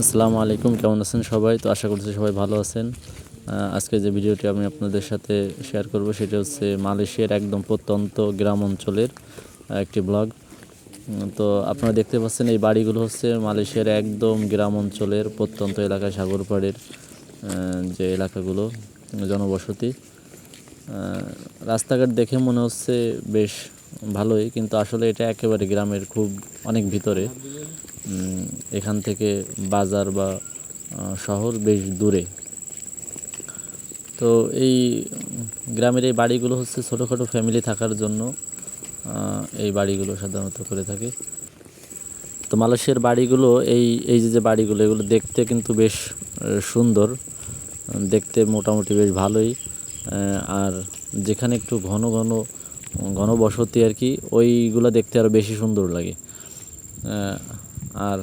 আসসালামু আলাইকুম, কেমন আছেন সবাই? তো আশা করছি সবাই ভালো আছেন। আজকে যে ভিডিওটি আমি আপনাদের সাথে শেয়ার করব সেটা হচ্ছে মালয়েশিয়ার একদম প্রত্যন্ত গ্রাম অঞ্চলের একটি ব্লগ তো আপনারা দেখতে পাচ্ছেন এই বাড়িগুলো হচ্ছে মালয়েশিয়ার একদম গ্রাম অঞ্চলের প্রত্যন্ত এলাকা, সাগর পাড়ের যে এলাকাগুলো, জনবসতি। রাস্তাঘাট দেখে মনে হচ্ছে বেশ ভালোই, কিন্তু আসলে এটা একেবারে গ্রামের খুব অনেক ভিতরে। এখান থেকে বাজার বা শহর বেশ দূরে। তো এই গ্রামের এই বাড়িগুলো হচ্ছে ছোটোখাটো ফ্যামিলি থাকার জন্য এই বাড়িগুলো সাধারণত করে থাকে। তো মালয়েশিয়ার বাড়িগুলো, এই এই যে যে বাড়িগুলো, এগুলো দেখতে কিন্তু বেশ সুন্দর। দেখতে মোটামুটি বেশ ভালোই। আর যেখানে একটু ঘন ঘন ঘন বসতি আর কি, ওইগুলো দেখতে আরও বেশি সুন্দর লাগে। আর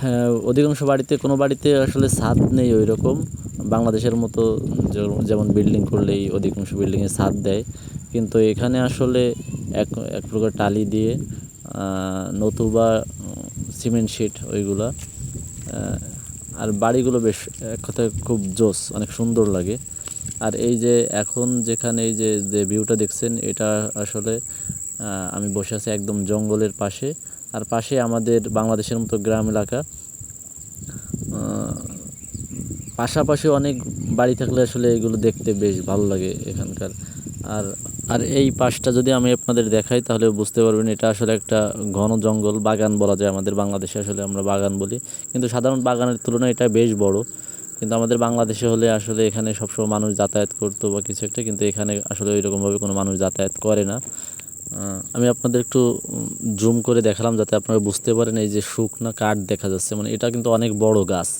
হ্যাঁ, অধিকাংশ বাড়িতে কোনো বাড়িতে আসলে ছাদ নেই ওই রকম বাংলাদেশের মতো যেমন বিল্ডিং করলেই অধিকাংশ বিল্ডিংয়ে ছাদ দেয়। কিন্তু এখানে আসলে এক এক প্রকার টালি দিয়ে নতুবা সিমেন্ট শিট ওইগুলা আর বাড়িগুলো বেশ এক কথায় খুব জোস অনেক সুন্দর লাগে। আর এই যে এখন যেখানে এই যে যে ভিউটা দেখছেন এটা আসলে আমি বসে আছি একদম জঙ্গলের পাশে। আর পাশে আমাদের বাংলাদেশের মতো গ্রাম এলাকা। পাশাপাশি অনেক বাড়ি থাকলে আসলে এগুলো দেখতে বেশ ভালো লাগে এখানকার। আর আর এই পাশটা যদি আমি আপনাদের দেখাই, তাহলে বুঝতে পারবেন এটা আসলে একটা ঘন জঙ্গল, বাগান বলা যায় আমাদের বাংলাদেশে আসলে আমরা বাগান বলি। কিন্তু সাধারণ বাগানের তুলনায় এটা বেশ বড়। কিন্তু আমাদের বাংলাদেশে হলে আসলে এখানে সবসময় মানুষ যাতায়াত করতো বা কিছু একটা, কিন্তু এখানে আসলে ওই রকমভাবে কোনো মানুষ যাতায়াত করে না। আমি আপনাদের একটু জুম করে দেখালাম যাতে আপনারা বুঝতে পারেন এই যে শুকনা কাঠ দেখা যাচ্ছে। মানে এটা কিন্তু অনেক বড় গাছ।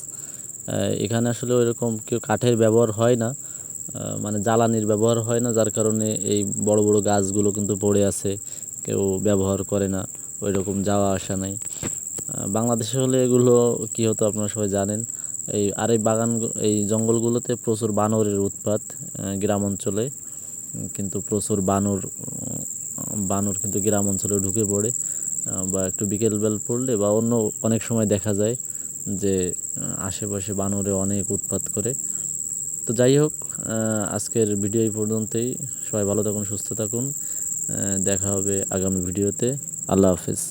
এখানে আসলে ওইরকম কেউ কাঠের ব্যবহার হয় না। মানে জ্বালানির ব্যবহার হয় না, যার কারণে এই বড় বড় গাছগুলো কিন্তু পড়ে আছে। কেউ ব্যবহার করে না ওই রকম যাওয়া আসা নাই। বাংলাদেশে হলে এগুলো কি হতো আপনারা সবাই জানেন। এই আর এই বাগান, এই জঙ্গলগুলোতে প্রচুর বানরের উৎপাত গ্রাম অঞ্চলে। কিন্তু প্রচুর বানর বানর কিন্তু গ্রাম অঞ্চলে ঢুকে পড়ে বা একটু বিকেলবেল পড়লে বা অন্য অনেক সময় দেখা যায় যে আশেপাশে বানরে অনেক উৎপাত করে। তো যাই হোক আজকের ভিডিও এই পর্যন্তই। সবাই ভালো থাকুন, সুস্থ থাকুন। দেখা হবে আগামী ভিডিওতে। আল্লাহ হাফেজ।